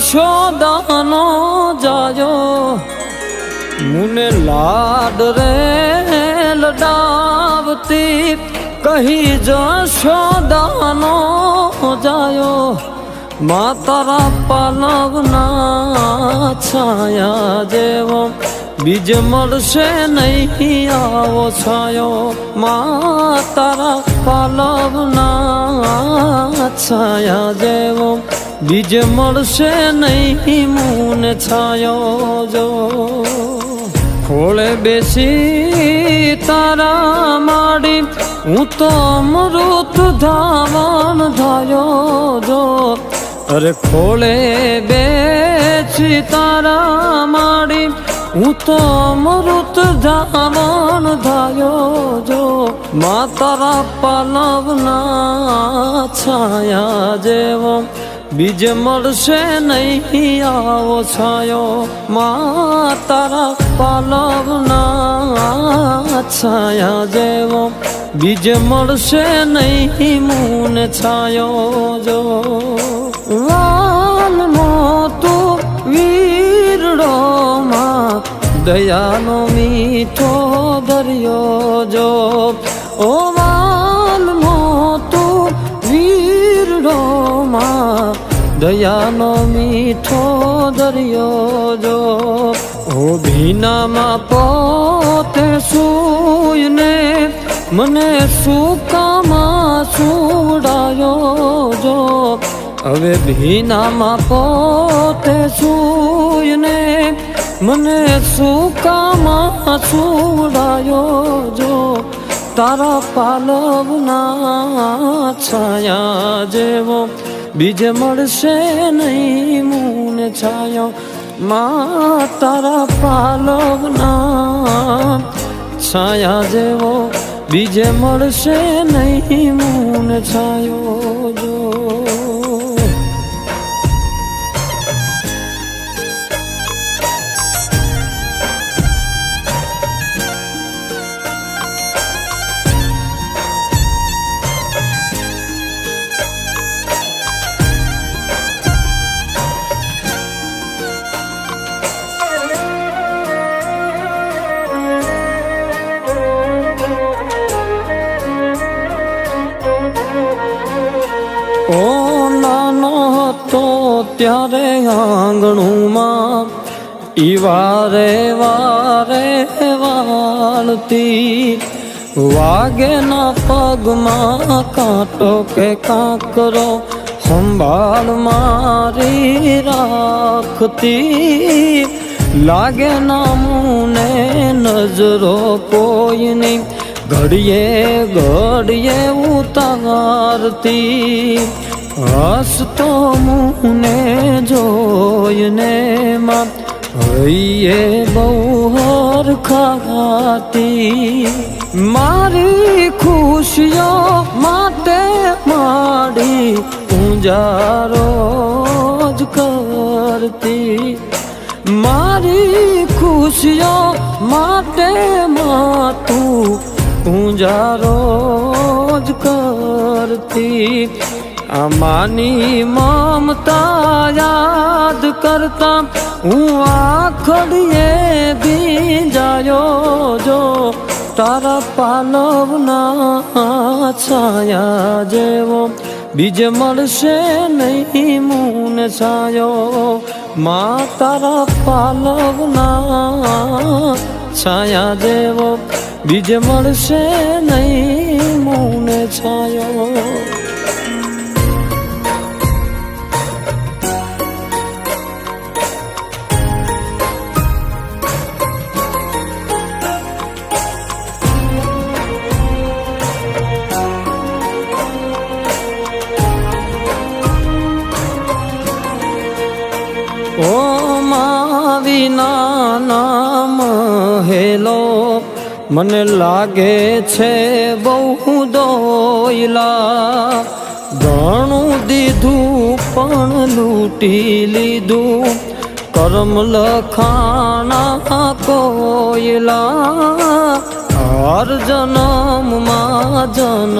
જશોદાનો જાયો મુને લાડ રે લડાવતી કહી જશોદાનો જાયો મા તારા પાલવના છાયા જેવો બીજ મળશે નહીં આવો છાયો મા તારા પાલવના છાયા જેવો બીજ મળશે નહીં મૂન છાયો જો ખોળે બેસી તારા માડી હું તો અમૃત ધાવણ ધાયો જો અરે ખોળે બેસી તારા માડી હું તો અમૃત ધાવણ ધાયો જો મા તારા પાલવના છાયા જેવો બીજ મળશે નહીં આવો છાયો મા તારા પાલવના છાયા જેવો બીજ મળશે નહીં મૂન છાયો જો વાલનો તું વીરડો માં દયાનો મીઠો દરિયો જો ઓ દયાનો મીઠો દરિયો જો ઓ ભીનામાં પોતે સૂયને મને સુકામાં સુડાયો જો હવે ભીનામાં પોતે સૂયને મને સુકામાં સુડાયો જો તારા પાલવના છાયા જેવો બીજ મળશે નહીં, મૂન છાયો. મા તારા પાલવના છાયા જેવો. બીજે મળશે નહીં, મૂન છાયો જો. ત્યારે આંગણુંમાં ઈ વારે વારે વાળતી. વાગે ના પગમાં કાંટો કે કાંકરો સંભાળ મારી રાખતી. લાગે ના મુને નજરો કોઈની ઘડીએ ઘડીએ ઉતારતી. હસતો મુને જોઈને માં હૈયે બહુ હરખાતી મારી ખુશીઓ માટે માડી પૂંજારો જ કરતી. મારી ખુશીઓ માટે માતું પૂંજારો જ કરતી. આમાની મમતા યાદ કરતા હું આખડીએ બીજાયો જો. તારા પાલવના છાયા જેવો બીજ મળશે નહીં મૂન છાયો. મા તારા પાલવના છાયા જેવો બીજ મળશે નહીં ઓ મા વિના નામ હેલો, મને લાગે છે બહુ દોયલા. ઘણું દીધું પણ લૂંટી લીધું. કરમ લખાણા કોયલા. હર જન્મમાં જન્મ.